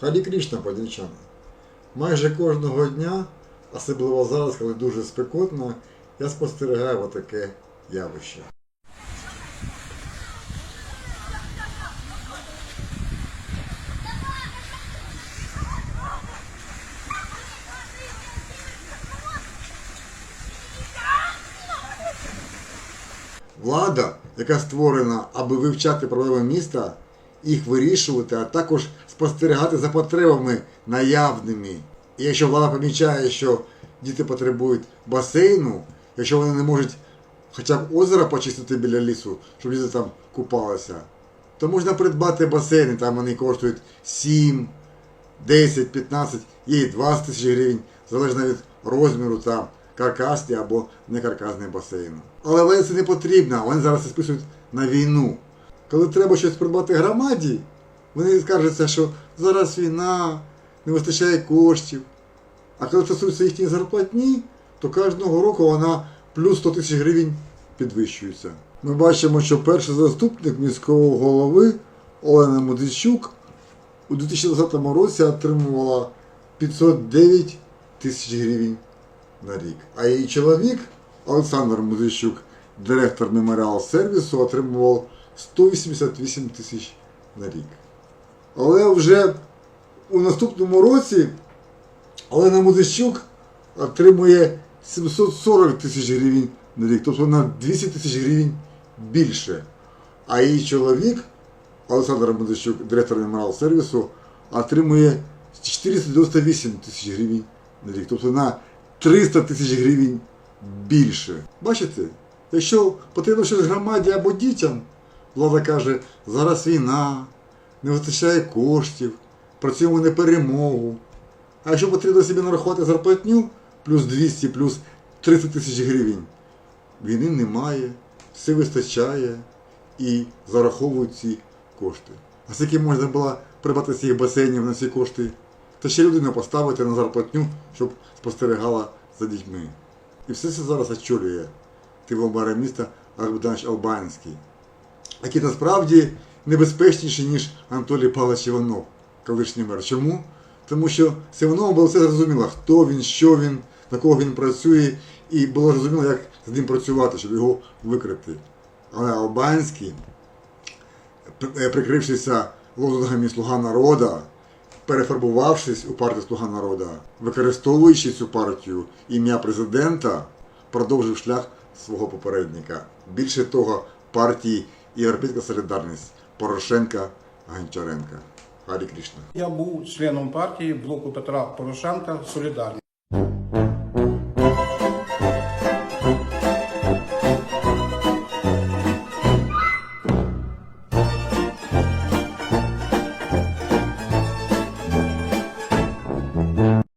Харі Крішна, подільчани. Майже кожного дня, особливо зараз, коли дуже спекотно, я спостерігаю отаке явище. Влада, яка створена, аби вивчати проблеми міста, їх вирішувати, а також спостерігати за потребами наявними. І якщо влада помічає, що діти потребують басейну, якщо вони не можуть хоча б озеро почистити біля лісу, щоб діти там купалися, то можна придбати басейни, там вони коштують 7, 10, 15, і 20 тисяч гривень, залежно від розміру та каркасні або некаркасний басейн. Але владі це не потрібно, вони зараз списують на війну. Коли треба щось придбати громаді, вони скаржаться, що зараз війна, не вистачає коштів. А коли стосується їхньої зарплатні, то кожного року вона плюс 100 тисяч гривень підвищується. Ми бачимо, що перший заступник міського голови Олена Мудичук у 2020 році отримувала 509 тисяч гривень на рік. А її чоловік Олександр Музичук, директор меморіал сервісу, отримував 188 тисяч на рік. Але вже у наступному році Олена Музичук отримує 740 тисяч гривень на рік, тобто на 200 тисяч гривень більше. А її чоловік, Олександр Музичук, директор меморіал сервісу, отримує 498 тисяч гривень на рік, тобто на 300 тисяч гривень більше. Бачите, якщо потрібно щось громаді або дітям, влада каже, зараз війна, не вистачає коштів, працюємо на перемогу. А якщо потрібно собі нарахувати зарплатню, плюс 200, плюс 30 тисяч гривень, війни немає, все вистачає і зараховують ці кошти. А скільки можна було придбати цих басейнів на ці кошти? Та ще людину поставити на зарплатню, щоб спостерігала за дітьми. І все це зараз очолює тивомера міста Олег Албанський, який насправді небезпечніший, ніж Анатолій Павлович Іванов, колишній мер. Чому? Тому що з було все зрозуміло, хто він, що він, на кого він працює, і було зрозуміло, як з ним працювати, щоб його викрити. Але Албанський, е, прикрившися лозунгами Слуга народа, перефарбувавшись у партію Слуга народа, використовуючи цю партію ім'я президента, продовжив шлях свого попередника. Більше того, партії Європейська Солідарність Порошенка Гончаренка. Харі Крішна. Я був членом партії блоку Петра Порошенка Солідарність.